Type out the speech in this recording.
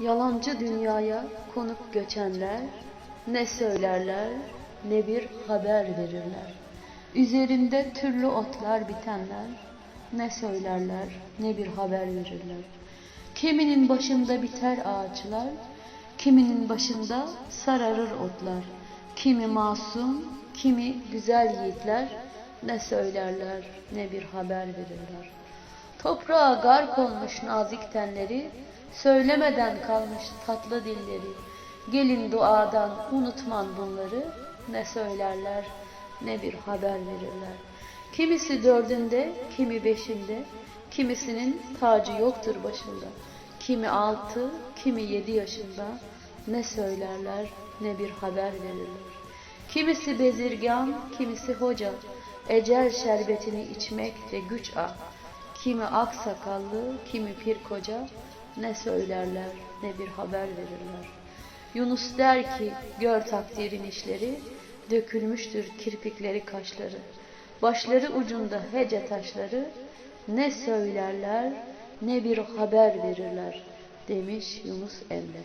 Yalancı dünyaya konup göçenler ne söylerler ne bir haber verirler. Üzerinde türlü otlar bitenler ne söylerler ne bir haber verirler. Kiminin başında biter ağaçlar, kiminin başında sararır otlar. Kimi masum, kimi güzel yiğitler ne söylerler ne bir haber verirler. Toprağa gark olmuş nazik tenleri, söylemeden kalmış tatlı dilleri. Gelin duadan unutman bunları, ne söylerler ne bir haber verirler. Kimisi dördünde, kimi beşinde, kimisinin tacı yoktur başında. Kimi altı, kimi yedi yaşında, ne söylerler ne bir haber verirler. Kimisi bezirgan, kimisi hoca, ecel şerbetini içmekte güç ah. Kimi ak sakallı, kimi pir koca, ne söylerler ne bir haber verirler. Yunus der ki, gör takdirin işleri, dökülmüştür kirpikleri kaşları. Başları ucunda hece taşları, ne söylerler ne bir haber verirler demiş Yunus Emre.